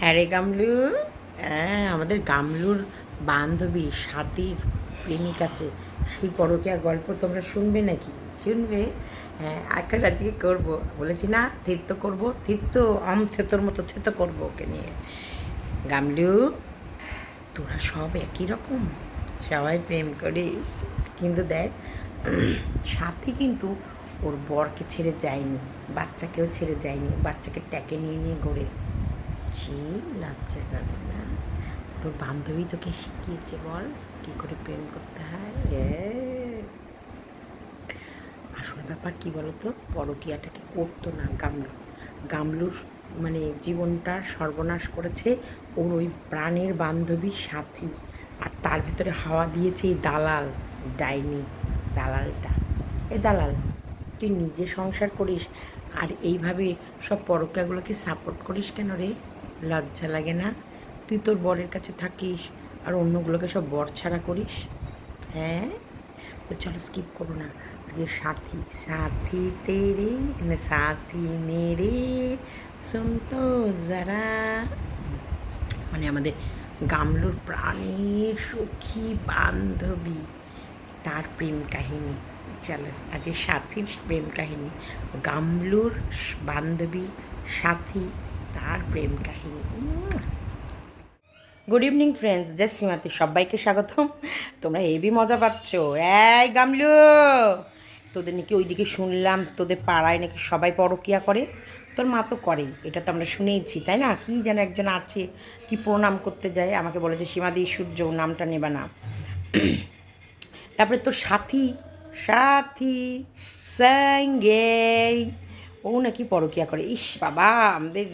হ্যাঁ রে গামলু। হ্যাঁ আমাদের গামলুর বান্ধবী সাথীর প্রেমিক আছে। সেই পরকীয়া গল্প তোমরা শুনবে নাকি? শুনবে। হ্যাঁ একটা আজকে করব। বলেছি না, থিত করব, থিত আম থেতোর মতো থেত করব ওকে নিয়ে। গামলু, তোরা সব একই রকম? সবাই প্রেম করিস। কিন্তু দেখ, সাথী কিন্তু ওর বরকে ছেড়ে যায়নি, বাচ্চাকেও ছেড়ে যায়নি, বাচ্চাকে ট্যাকে নিয়ে নিয়ে ঘোরে। ছি লজ্জা করে না। তোর বান্ধবী তোকে শিখিয়েছে বল, কি করে প্রেম করতে হয়? এ। আসল ব্যাপার কী বলতো? পরকিয়াটাকে করতো না গামলু। গামলুর মানে জীবনটা সর্বনাশ করেছে ওর ওই প্রাণের বান্ধবী সাথী। আর তার ভেতরে হাওয়া দিয়েছে এই দালাল, ডাইনি, দালালটা। এ দালাল, তুই নিজে সংসার করিস আর এইভাবে সব পরকিয়াগুলোকে সাপোর্ট করিস কেন রে? লজ্জা লাগে না? তুই তোর বরের কাছে থাকিস আর অন্যগুলোকে সব বর ছাড়া করিস? হ্যাঁ? তো চলো স্কিপ করো না। যে সাথী সাথী তেরে সাথী মেরে, শুন তো যারা। মানে আমাদের গামলুর প্রাণের সখী বান্ধবী, তার প্রেম কাহিনী। চলো আজ সাথীর প্রেম কাহিনী। গামলুর বান্ধবী, সাথী তার প্রেম কাহিনী। গুড ইভিনিং ফ্রেন্ডস জয় শ্রীমাতি সবাইকে স্বাগতম। তোমরা হেভি মজা পাচ্ছ। এই, গামলু! তোদের নাকি ওইদিকে শুনলাম, তোদের পাড়ায় নাকি সবাই পরকিয়া করে। তোর মা তো করেই। এটা তো আমরা শুনেইছি, তাই না? কি যেন একজন আছে, কি প্রণাম করতে যায়। আমাকে বলেছে, সীমাদি, সূর্য, নামটা নেবে না। তারপরে তোর সাথী সাথী সঙ্গে ও নাকি পরকিয়া করে। ইস, বাবা, আমাদের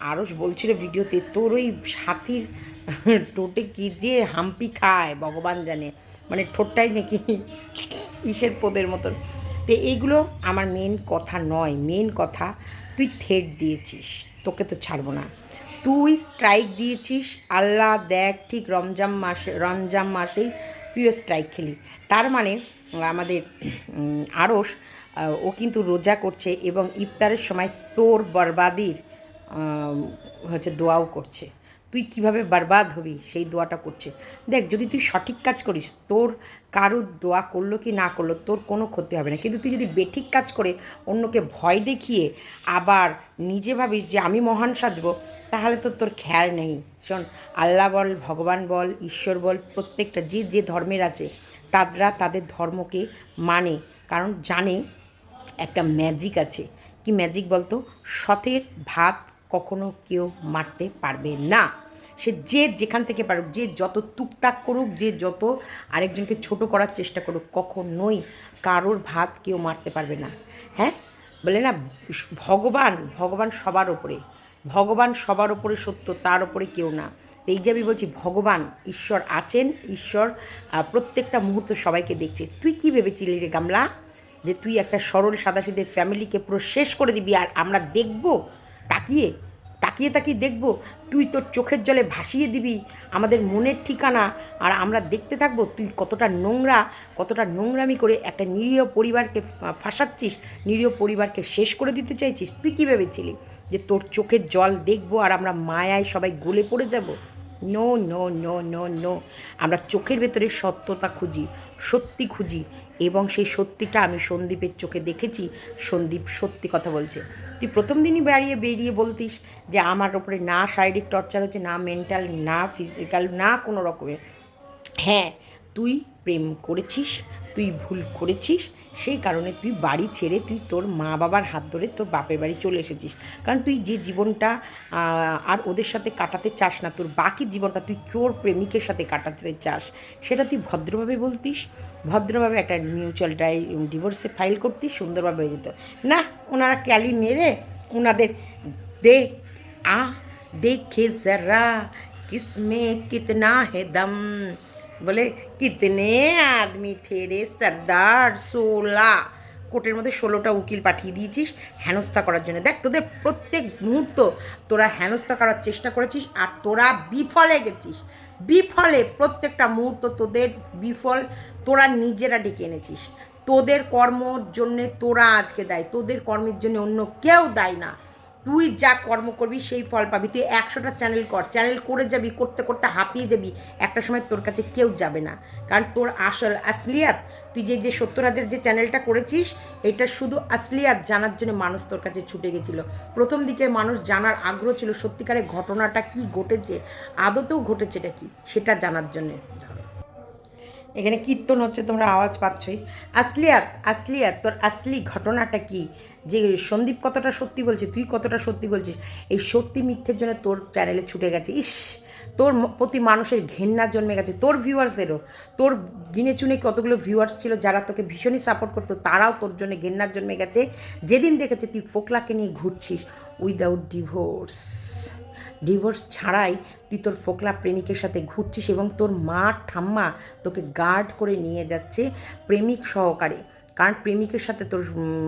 আরও বলছিল, ভিডিওতে তোর ওই সাথীর টোটে কি যে হাম্পি খায়? ভগবান জানে। মানে ঠোঁটটাই নাকি ইসের পোদের মতন। তো এইগুলো আমার মেন কথা নয়। মেন কথা, তুই থেট দিয়েছিস। তোকে তো ছাড়বো না। তুই স্ট্রাইক দিয়েছিস। আল্লাহ দেখ, ঠিক রমজান মাসে, রমজান মাসেই তুইও স্ট্রাইক খেলি। তার মানে আমাদের আরস ও কিন্তু রোজা করছে এবং ইফতারের সময় তোর বরবাদির হচ্ছে দোয়াও করছে। তুই কীভাবে বরবাদ হবি সেই দোয়াটা করছে। দেখ, যদি তুই সঠিক কাজ করিস, তোর কারুর দোয়া করল কি না করল, তোর কোনো ক্ষতি হবে না। কিন্তু তুই যদি বেঠিক কাজ করে অন্যকে ভয় দেখিয়ে আবার নিজে ভাবিস যে আমি মহান সাজবো, তাহলে তো তোর খেয়াল নেই। শোন, আল্লাহ বল, ভগবান বল, ঈশ্বর বল, প্রত্যেকটা যে যে ধর্মের আছে, তারা তাদের ধর্মকে মানে। কারণ জানে একটা ম্যাজিক আছে। কি ম্যাজিক বলতো? সতের ভাত কখনো কেউ মারতে পারবে না। সে যে যেখান থেকে পারুক, যে যত টুকটাক করুক, যে যত আরেকজনকে ছোট করার চেষ্টা করুক, কখনোই কারোর ভাত কেউ মারতে পারবে না। হ্যাঁ? বলে না, ভগবান ভগবান সবার ওপরে। ভগবান সবার ওপরে সত্য, তার ওপরে কেউ না। এই যে আমি বলছি, ভগবান, ঈশ্বর আছেন, ঈশ্বর প্রত্যেকটা মুহূর্ত সবাইকে দেখছে। তুই কি ভেবেছিলি রে গামলা? যে তুই একটা সরল সাদাসিধে ফ্যামিলিকে পুরো শেষ করে দিবি আর আমরা দেখব? তাকিয়ে তাকিয়ে তাকিয়ে দেখব তুই তোর চোখের জলে ভাসিয়ে দিবি আমাদের মনের ঠিকানা আর আমরা দেখতে থাকব তুই কতটা নোংরা, কতটা নোংরামি করে একটা নিরীহ পরিবারকে ফাঁসাচ্ছিস, নিরীহ পরিবারকে শেষ করে দিতে চাইছিস। তুই কী ভেবেছিলি যে তোর চোখের জল দেখব আর আমরা মায়ায় সবাই গলে পড়ে যাব? No no no no no আমরা চোখের ভেতরে সত্যতা খুঁজি, সত্যি খুঁজি, এবং সেই সত্যিটা আমি সন্দীপের চোখে দেখেছি, সন্দীপ সত্যি কথা বলছে। তুই প্রথম দিনই বেরিয়ে বেরিয়ে বলতিস যে আমার ওপরে না শারীরিক টর্চার হচ্ছে, না মেন্টাল, না ফিজিক্যাল, না কোনো রকমের। হ্যাঁ তুই প্রেম করেছিস, তুই ভুল করেছিস সেই কারণে তুই বাড়ি ছেড়ে তুই তোর মা বাবার হাত ধরে তোর বাপের বাড়ি চলে এসেছিস কারণ তুই যে জীবনটা আহ, আর ওদের সাথে কাটাতে চাস না তোর বাকি জীবনটা তুই চোর প্রেমিকের সাথে কাটাতে চাস সেটা তুই ভদ্রভাবে বলতিস ভদ্রভাবে একটা মিউচুয়াল ডাই ডিভোর্সে ফাইল করতিস সুন্দরভাবে হয়ে যেত না ওনারা ক্যালি মেরে ওনাদের দেখ आ देखे जरा किसमें कितना है दम বলে, কিতনে আদমি থে রে সর্দার সোলা? কোর্টের মধ্যে ষোলোটা উকিল পাঠিয়ে দিয়েছিস হেনস্থা করার জন্য। দেখ, তোদের প্রত্যেক মুহূর্ত তোরা হেনস্থা করার চেষ্টা করেছিস আর তোরা বিফলে গেছিস। বিফলে প্রত্যেকটা মুহূর্ত তোদের বিফল, তোরা নিজেরা ডেকে এনেছিস। তোদের কর্মর জন্যে তোরা আজকে দায়ী, তোদের কর্মের জন্য অন্য কেউ দায়ী না। তুই যা কর্ম করবি, সেই ফল পাবি। তুই একশোটা চ্যানেল কর। চ্যানেল করে যাবি, করতে করতে হাঁপিয়ে যাবি। একটা সময় তোর কাছে কেউ যাবে না। কারণ তোর আসল আসলিয়াত, তুই যে যে সত্যরাজের যে চ্যানেলটা করেছিস, এটা শুধু আসলিয়াত জানার জন্য মানুষ তোর কাছে ছুটে গেছিল। প্রথম দিকে মানুষ জানার আগ্রহ ছিল সত্যিকারের ঘটনাটা কি ঘটেছে, আদতেও ঘটেছেটা কি, সেটা জানার জন্যে। এখানে কীর্তন হচ্ছে, তোমরা আওয়াজ পাচ্ছই। আসলিয়াত আসলিয়াত, তোর আসলি ঘটনাটা কি? যে সন্দীপ কতটা সত্যি বলছে, তুই কতটা সত্যি বলছিস? এই সত্যি মিথ্যের জন্য তোর চ্যানেলে ছুটে গেছে। ইস, তোর প্রতি মানুষের ঘেন্না জন্মে গেছে। তোর ভিউয়ার্সেরও তোর গিনে চুনে কতগুলো ভিউয়ার্স ছিল যারা তোকে ভীষণই সাপোর্ট করতো? তারাও তোর জন্য ঘেন্নার জন্মে গেছে। যেদিন দেখেছে তুই ফোকলাকে নিয়ে ঘুরছিস উইদাউট ডিভোর্স ডিভোর্স ছাড়াই তুই তোর ফোকলা প্রেমিকের সাথে ঘুরছিস এবং তোর মা ঠাম্মা তোকে গার্ড করে নিয়ে যাচ্ছে প্রেমিক সহকারে। কারণ প্রেমিকের সাথে তোর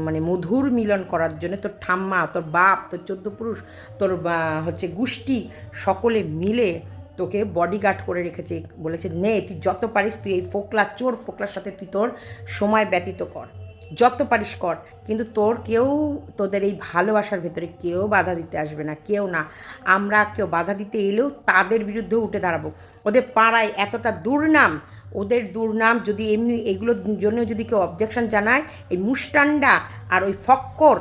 মানে মধুর মিলন করার জন্য তোর ঠাম্মা, তোর বাপ, তোর চোদ্দ পুরুষ, তোর হচ্ছে গোষ্ঠী সকলে মিলে তোকে বডিগার্ড করে রেখেছে। বলেছে, নে, তুই যত পারিস, তুই এই ফোকলা চোর ফোকলার সাথে তুই তোর সময় ব্যতীত কর। যত পারিস কর। কিন্তু তোর কেউ, তোদের এই ভালোবাসার ভেতরে কেউ বাধা দিতে আসবে না, কেউ না। আমরা কেউ বাধা দিতে এলেও তাদের বিরুদ্ধে উঠে দাঁড়াবো। ওদের পাড়ায় এতটা দুর্নাম, ওদের দুর্নাম যদি এমনি, এগুলোর জন্য যদি কেউ অবজেকশন জানায়, এই মুষ্টান্ডা আর ওই ফক্কর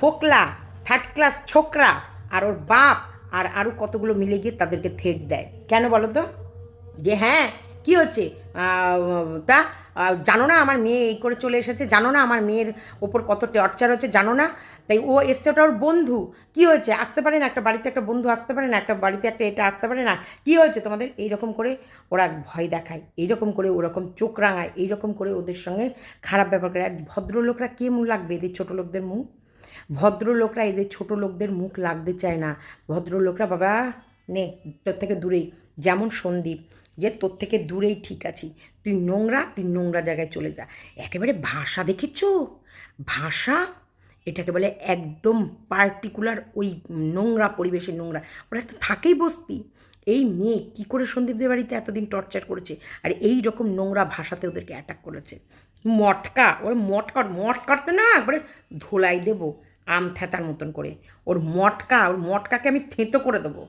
ফোকলা থার্ড ক্লাস ছোকরা আর ওর বাপ আর আরও কতগুলো মিলে গিয়ে তাদেরকে থেট দেয়। কেন বলো তো? যে হ্যাঁ কি হচ্ছে? তা জানো না আমার মেয়ে এই করে চলে এসেছে, জানো না আমার মেয়ের ওপর কত টর্চার হচ্ছে, জানো না? তাই ও এসছে, ওটা ওর বন্ধু। কি হয়েছে? আসতে পারে না একটা বাড়িতে একটা বন্ধু আসতে পারে না, একটা বাড়িতে একটা এটা আসতে পারে না? কি হয়েছে? তোমাদের এইরকম করে ওরা ভয় দেখায়, এইরকম করে ওরকম চোখ রাঙায়, এইরকম করে ওদের সঙ্গে খারাপ ব্যাপার করে। আর ভদ্রলোকরা কে মুখ লাগবে এদের ছোটো লোকদের মুখ? ভদ্রলোকরা এদের ছোট লোকদের মুখ লাগতে চায় না। ভদ্রলোকরা, বাবা, নে, তোর থেকে দূরেই। যেমন সন্দীপ। যে তোর থেকে দূরেই ঠিক আছি। তুই নোংরা তুই নোংরা জায়গায় চলে যা। একেবারে ভাষা দেখেছ ভাষা এটাকে বলে একদম পার্টিকুলার ওই নোংরা পরিবেশে নোংরা। ওরা তো থাকেই বসতি। এই মেয়ে কী করে সন্দীপদের বাড়িতে এতদিন টর্চার করেছে? আর এই রকম নোংরা ভাষাতে ওদেরকে অ্যাটাক করেছে। মটকা, ওর মটকা মটকাতে না, একবারে ধোলাই দেবো, আম থ্যাতার মতন করে। ওর মটকা, ওর মটকাকে আমি থেঁতো করে দেবো।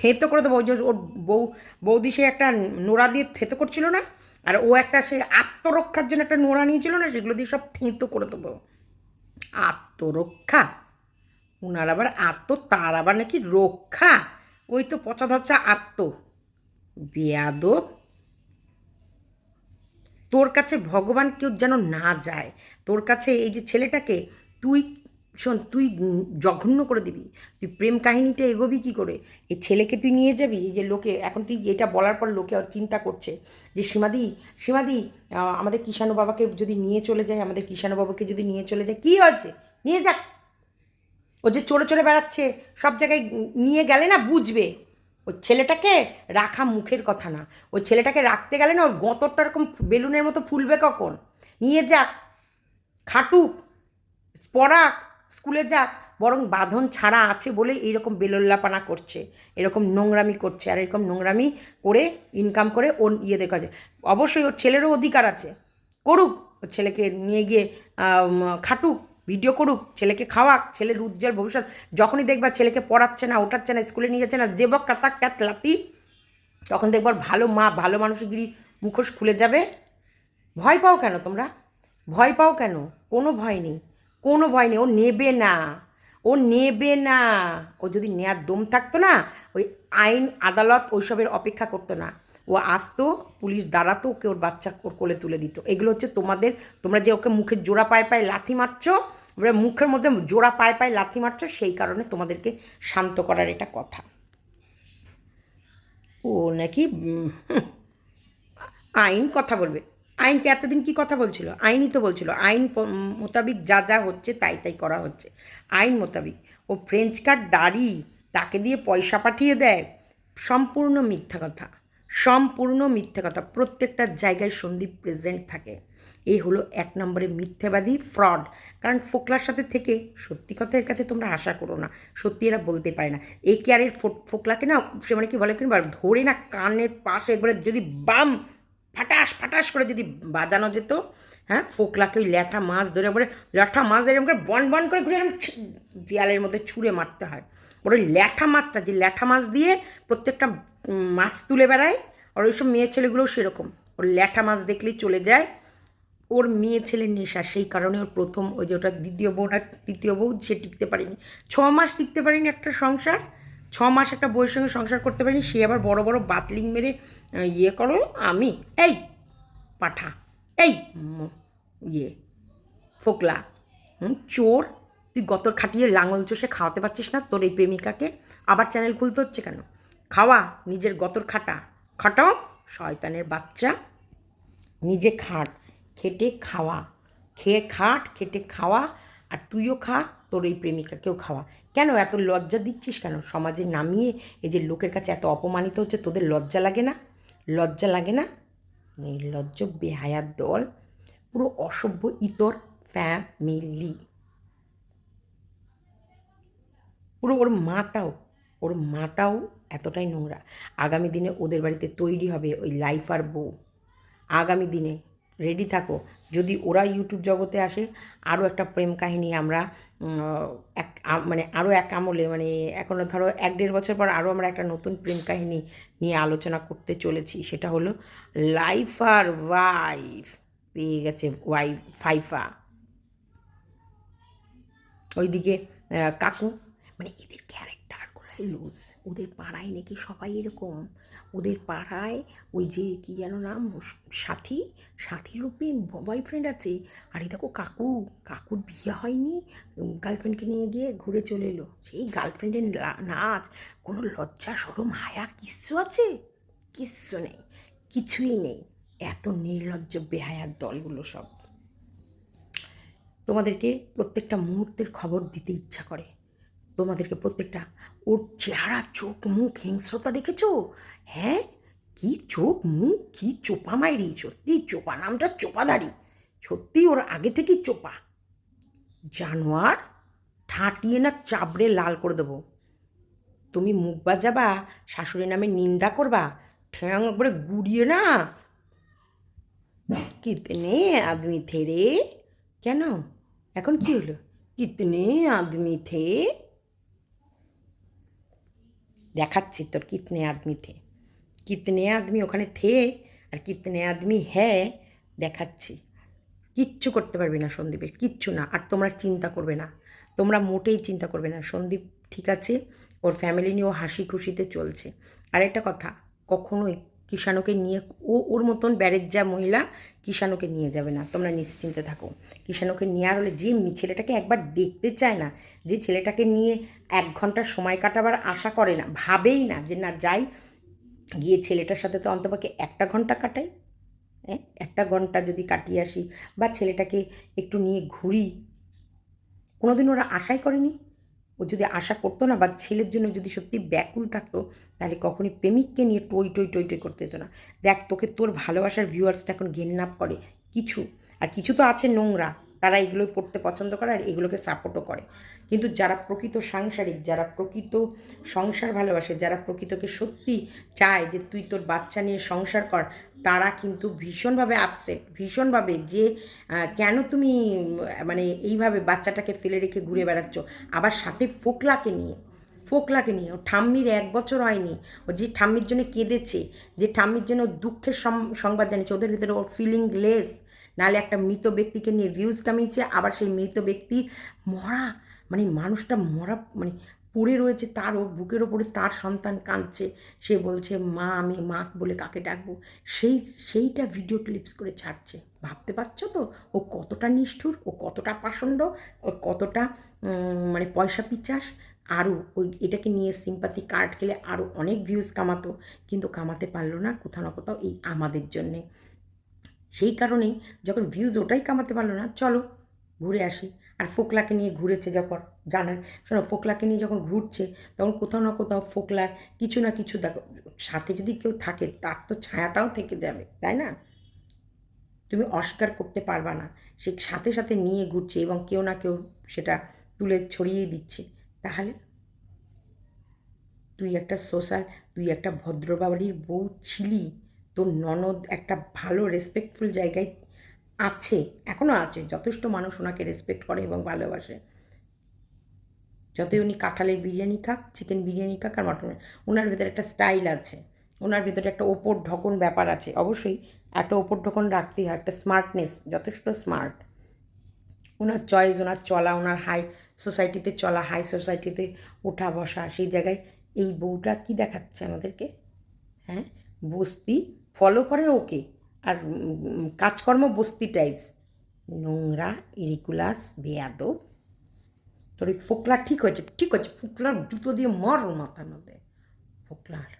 থেঁতো করে দেবো। ওই যে ওর বউ, বৌদি সে একটা নোড়া দিয়ে থেঁতো করছিল না? আর ও একটা সে আত্মরক্ষার জন্য একটা নোড়া নিয়েছিল না, সেগুলো দিয়ে সব থেঁতো করে দেবো। আত্মরক্ষা? ওনার আবার আত্ম, তার আবার নাকি রক্ষা? ওই তো পচা ধচ্চা আত্ম। বেয়াদব। তোর কাছে ভগবান কেউ যেন না যায়, তোর কাছে এই যে ছেলেটাকে তুই শোন, তুই জঘন্য করে দিবি। তুই প্রেম কাহিনীটা এগোবি কী করে? এই ছেলেকে তুই নিয়ে যাবি? এই যে লোকে, এখন তুই এটা বলার পর লোকে আর চিন্তা করছে যে, সীমাদি সীমাদি আমাদের কিষাণু বাবাকে যদি নিয়ে চলে যায়, আমাদের কিষাণু বাবাকে যদি নিয়ে চলে যায়, কী হয়েছে? নিয়ে যাক। ও যে চড়ে চড়ে বেড়াচ্ছে, সব জায়গায় নিয়ে গেলে না বুঝবে। ওই ছেলেটাকে রাখা মুখের কথা না। ওই ছেলেটাকে রাখতে গেলে না ওর গতরটা এরকম বেলুনের মতো ফুলবে কখন? নিয়ে যাক। খাটুক পড়াক স্কুলে যাক, বরং বাঁধন ছাড়া আছে বলে এইরকম বেলোল্লাপানা করছে, এরকম নোংরামি করছে, আর এরকম নোংরামি করে ইনকাম করে ওর ইয়ে দেখা অবশ্যই ওর ছেলেরও অধিকার আছে, করুক, ওর ছেলেকে নিয়ে গিয়ে খাটুক ভিডিও করুক, ছেলেকে খাওয়াক, ছেলের উজ্জ্বল ভবিষ্যৎ, যখনই দেখবা ছেলেকে পড়াচ্ছে না, ওঠাচ্ছে না, স্কুলে নিয়ে যাচ্ছে না দেবক কাতাক ক্যাত লাতি, তখন দেখবার ভালো মা, ভালো মানুষগিরি মুখোশ খুলে যাবে। ভয় পাও কেন তোমরা? ভয় পাও কেন? কোনো ভয় নেই। কোনো ভয় নেই, ও নেবে না। ও নেবে না। ও যদি নেয়ার দম থাকতো না, ওই আইন, আদালত ওইসবের অপেক্ষা করতো না। ও আসতো, পুলিশ দাঁড়াতো, ওকে ওর বাচ্চা ওর কোলে তুলে দিত। এগুলো হচ্ছে তোমাদের, তোমরা যে ওকে মুখে জোড়া পায়ে পায়ে লাথি মারছো এবারে মুখের মধ্যে জোড়া পায়ে পায়ে লাথি মারছো, সেই কারণে তোমাদেরকে শান্ত করার এটা কথা। ও নাকি আইন কথা বলবে। আইনকে এতদিন কি কথা বলছিল? আইনই তো বলছিল, আইন মোতাবিক যা যা হচ্ছে তাই তাই করা হচ্ছে। আইন মোতাবিক। ও ফ্রেঞ্চ কার্ড দাড়ি, তাকে দিয়ে পয়সা পাঠিয়ে দেয়। সম্পূর্ণ মিথ্যা কথা। সম্পূর্ণ মিথ্যা কথা। প্রত্যেকটা জায়গায় সন্দীপ প্রেজেন্ট থাকে। এই হলো এক নম্বরে মিথ্যেবাদী ফ্রড কারণ ফোকলার সাথে থেকে সত্যি কথা এর কাছে তোমরা আশা করো না। সত্যি এরা বলতে পারে না। এই কেয়ারের ফোকলাকে না, সে মানে কি বলে কিংবা ধরে না কানের পাশে একবারে যদি বাম ফাটাস ফাটাস করে যদি বাজানো যেত হ্যাঁ ফোকলাকে ওই ল্যাঠা মাছ ধরে পরে, ল্যাঠা মাছ এরকম করে বন বন করে ঘুরে এরকম দেয়ালের মধ্যে ছুঁড়ে মারতে হয়। ওর ওই ল্যাঠা মাছটা, যে ল্যাঠা মাছ দিয়ে প্রত্যেকটা মাছ তুলে বেড়ায়, আর ওইসব মেয়ে ছেলেগুলোও সেরকম। ওর ল্যাঠা মাছ দেখলেই চলে যায়। ওর মেয়ে ছেলের নেশা, সেই কারণে ওর প্রথম ওই যে ওটা দ্বিতীয় বউ না তৃতীয় বউ, সে টিকতে পারেনি। ছ মাস টিকতে পারেনি একটা সংসার। ছ মাস একটা বইয়ের সঙ্গে সংসার করতে পারিনি, সে আবার বড় বড় বাতলিং মেরে ইয়ে করো, আমি, এই, পাঠা, এই ইয়ে ফোকলা, হুম, চোর, তুই গতর খাটিয়ে লাঙল চষে খাওয়াতে পারছিস না তোর এই প্রেমিকাকে, আবার চ্যানেল খুলতে হচ্ছে কেন? খাওয়া, নিজের গতর খাটা, খাটাও, শয়তানের বাচ্চা, নিজে খাট, খেটে খাওয়া, খেয়ে খাট, খেটে খাওয়া, আর তুইও খা, তোর এই প্রেমিকাকেও খাওয়া। কেন এত লজ্জা দিচ্ছিস কেন? সমাজে নামিয়ে এই যে লোকের কাছে এত অপমানিত হচ্ছে, তোদের লজ্জা লাগে না? লজ্জা লাগে না? নির্লজ্জ বেহায়ার দল, পুরো অসভ্য ইতর ফ্যামিলি। পুরো ওর মাটাও ওর মাটাও এতটাই নোংরা। আগামী দিনে ওদের বাড়িতে তৈরি হবে ওই লাইফ আর বউ। আগামী দিনে রেডি থাকো। যদি ওরা ইউটিউব জগতে আসে, আরও একটা প্রেম কাহিনী আমরা এক মানে আরও এক আমলে মানে এখনও ধরো এক দেড় বছর পর আরও আমরা একটা নতুন প্রেম কাহিনী নিয়ে আলোচনা করতে চলেছি, সেটা হলো লাইফ আর ওয়াইফ, পেয়ে গেছে ওয়াইফ, ফাইফা। ওইদিকে কাকু মানে এদের ক্যারেক্টারগুলোই লুজ ওদের পাড়ায় নাকি সবাই এরকম ওদের পাড়ায় ওই যে কি যেন নাম, সাথী সাথী রূপে বয়ফ্রেন্ড আছে। আর দেখো কাকু, কাকুর বিয়ে হয়নি গার্লফ্রেন্ডকে নিয়ে গিয়ে ঘুরে চলে এলো। সেই গার্লফ্রেন্ডের নাচ, কোনো লজ্জা, সরম, হায়া কিচ্ছু আছে? কিচ্ছু নেই, কিছুই নেই। এত নির্লজ্জ, বেহায়ার দলগুলো সব। তোমাদেরকে প্রত্যেকটা মুহূর্তের খবর দিতে ইচ্ছা করে। তোমাদেরকে প্রত্যেকটা ওর চেহারা, চোখ, মুখ হিংস্রতা দেখেছ? হ্যাঁ? কি চোখ, মুখ, কি চোপা মাইরি? সত্যি চোপা নামটা চোপাদারি সত্যি ওর আগে থেকেই চোপা। জানোয়ার ঠাটিয়ে না চাবড়ে লাল করে দেবো। তুমি মুখ বাজাবা শাশুড়ি নামে নিন্দা করবা, ঠ্যাং একবারে গুড়িয়ে না। কিতনে আদমি থে রে কেন? এখন কি হলো? কিতনে আদমি থে দেখাচ্ছি তোর কিতনে আদমি থে। কিতনে আদমি ওখানে থে আর কিতনে আদমি হ্যাঁ দেখাচ্ছি। কিচ্ছু করতে পারবে না সন্দীপের, কিচ্ছু না। আর তোমরা চিন্তা করবে না। তোমরা মোটেই চিন্তা করবে না। সন্দীপ ঠিক আছে, ওর ফ্যামিলি নিয়ে ও হাসি খুশিতে চলছে। আর একটা কথা, কখনোই কিষাণুকে নিয়ে ও ওর মতন ব্যারেজ্জা মহিলা কিষাণুকে নিয়ে যাবে না। তোমরা নিশ্চিন্তে থাকো। কিষাণুকে নেওয়ার হলে যে ছেলেটাকে একবার দেখতে চায় না, যে ছেলেটাকে নিয়ে এক ঘণ্টা সময় কাটাবার আশা করে না, ভাবেই না যে না, যাই, গিয়ে ছেলেটার সাথে তো অন্তপক্ষে একটা ঘণ্টা কাটাই। হ্যাঁ একটা ঘণ্টা যদি কাটিয়ে আসি বা ছেলেটাকে একটু নিয়ে ঘুরি, কোনোদিন ওরা আশাই করেনি? ও যদি আশা করতো না বা ছেলের জন্য যদি সত্যি ব্যাকুল থাকতো, তাহলে কখনই প্রেমিককে নিয়ে টই টই টই টই করতে হতো না। দেখ, তোকে তোর ভালোবাসার ভিউয়ার্সটা এখন ঘেন্নাপ করে কিছু। আর কিছু তো আছে নোংরা, তারা এগুলো পড়তে পছন্দ করে আর এগুলোকে সাপোর্টও করে। কিন্তু যারা প্রকৃত সাংসারিক, যারা প্রকৃত সংসার ভালোবাসে, যারা প্রকৃতকে সত্যি চায় যে তুই তোর বাচ্চা নিয়ে সংসার কর, তারা কিন্তু ভীষণভাবে আপসেট ভীষণভাবে যে কেন তুমি মানে এইভাবে বাচ্চাটাকে ফেলে রেখে ঘুরে বেড়াচ্ছ? আবার সাথে ফোকলাকে নিয়ে ফোকলাকে নিয়ে, ও ঠাম্মির এক বছর হয়নি, ও যে ঠাম্মির জন্য কেঁদেছে, যে ঠাম্মির জন্য দুঃখের সংবাদ জানিয়েছে, ওদের ভিতরে ওর ফিলিং লেস নাহলে একটা মৃত ব্যক্তিকে নিয়ে ভিউজ কামিয়েছে, আবার সেই মৃত ব্যক্তি মরা মানে মানুষটা মরা মানে পড়ে রয়েছে তার ও, বুকের ওপরে তার সন্তান কাঁদছে, সে বলছে, মা, আমি মা বলে কাকে ডাকবো? সেই, সেইটা ভিডিও ক্লিপস করে ছাড়ছে। ভাবতে পারছ তো? ও কতটা নিষ্ঠুর, ও কতটা পাষণ্ড, ও কতটা মানে পয়সা পিচাস আরও ওই এটাকে নিয়ে সিম্পাথি কার্ড খেলে আরও অনেক ভিউজ কামাতো, কিন্তু কামাতে পারল না কোথাও না কোথাও এই আমাদের জন্যে। সেই কারণেই যখন ভিউজ ওটাই কামাতে পারল না, চলো ঘুরে আসি। আর ফোকলাকে নিয়ে ঘুরেছে যখন জানেন শোনো, ফোকলাকে নিয়ে যখন ঘুরছে, তখন কোথাও না কোথাও ফোকলার কিছু না কিছু দেখো, সাথে যদি কেউ থাকে, তার তো ছায়াটাও থেকে যাবে, তাই না? তুমি অস্কার করতে পারবা না, সে সাথে সাথে নিয়ে ঘুরছে এবং কেউ না কেউ সেটা তুলে ছড়িয়ে দিচ্ছে, তাহলে? তুই একটা সোশ্যাল তুই একটা ভদ্র বউ ছিলি, তোর ননদ একটা ভালো রেসপেক্টফুল জায়গায় আছে এখনও আছে, যথেষ্ট মানুষ ওনাকে রেসপেক্ট করে এবং ভালোবাসে। যতই উনি কাঁঠালের বিরিয়ানি খাক চিকেন বিরিয়ানি খাক আর মটন ওনার ভেতরে একটা স্টাইল আছে, ওনার ভেতরে একটা ওপর ঢকন ব্যাপার আছে। অবশ্যই একটা ওপর ঢকন রাখতেই হয়, একটা স্মার্টনেস যথেষ্ট স্মার্ট ওনার চয়েস ওনার চলা, ওনার হাই সোসাইটিতে চলা হাই সোসাইটিতে ওঠা বসা, সেই জায়গায় এই বউটা কি দেখাচ্ছে আমাদেরকে? হ্যাঁ বস্তি ফলো করে ওকে। আর কাজকর্ম বস্তি টাইপস নোংরা, ইরিকুলাস, বেয়াদব। তোর ওই ফোকলা ঠিক হয়েছে ঠিক হয়েছে। ফোকলার জুতো দিয়ে মর মাথার মধ্যে। ফোকলার।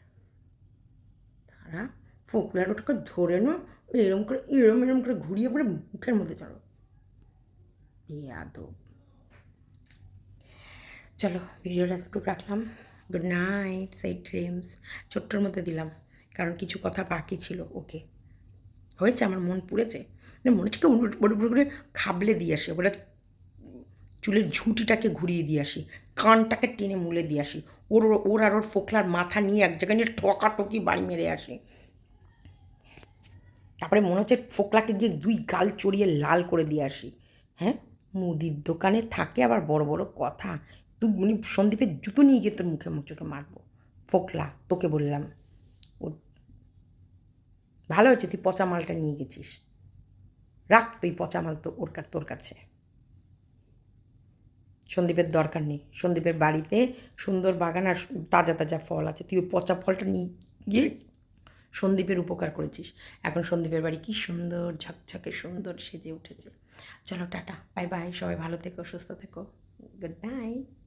তারা ফোকলার ওটাকে ধরে নো এরম করে, এরম এরম করে ঘুরিয়ে পরে মুখের মধ্যে চলো। বেয়াদব। চলো, ভিডিওটা এতটুকু রাখলাম। গুড নাইট সেই ড্রিমস ছোট্টর মধ্যে দিলাম, কারণ কিছু কথা বাকি ছিল, ওকে। হয়েছে, আমার মন পুড়েছে। মানে হচ্ছে বড় বড় করে খাবলে দিয়ে আসি বলে চুলের ঝুঁটিটাকে ঘুরিয়ে দিয়ে আসি, কানটাকে টেনে মুলে দিয়ে আসি, ওর ওর আর ওর ফোকলার মাথা নিয়ে এক জায়গায় নিয়ে টকাটকি বাড়ি মেরে আসি। তারপরে মনে হচ্ছে ফোকলাকে গিয়ে দুই গাল চড়িয়ে লাল করে দিয়ে আসি হ্যাঁ? মুদির দোকানে থাকে আবার বড় বড় কথা, তুই মানে সন্দীপের জুতো নিয়ে গিয়ে তোর মুখে, মুখ চোখে মারবো। ফোকলা, তোকে বললাম ও ভালো হয়েছে, তুই পচা মালটা নিয়ে গেছিস। রাখ, তুই পচা মাল তো ওর তোর কাছে। সন্দীপের দরকার নেই। সন্দীপের বাড়িতে সুন্দর বাগান আর তাজা তাজা ফল আছে। তুই পচা ফলটা নিয়ে গিয়ে সন্দীপের উপকার করেছিস। এখন সন্দীপের বাড়ি কি সুন্দর, ঝকঝকে সুন্দর সেজে উঠেছে। চলো টাটা, বাই বাই, সবাই ভালো থেকো, সুস্থ থেকো। Good night.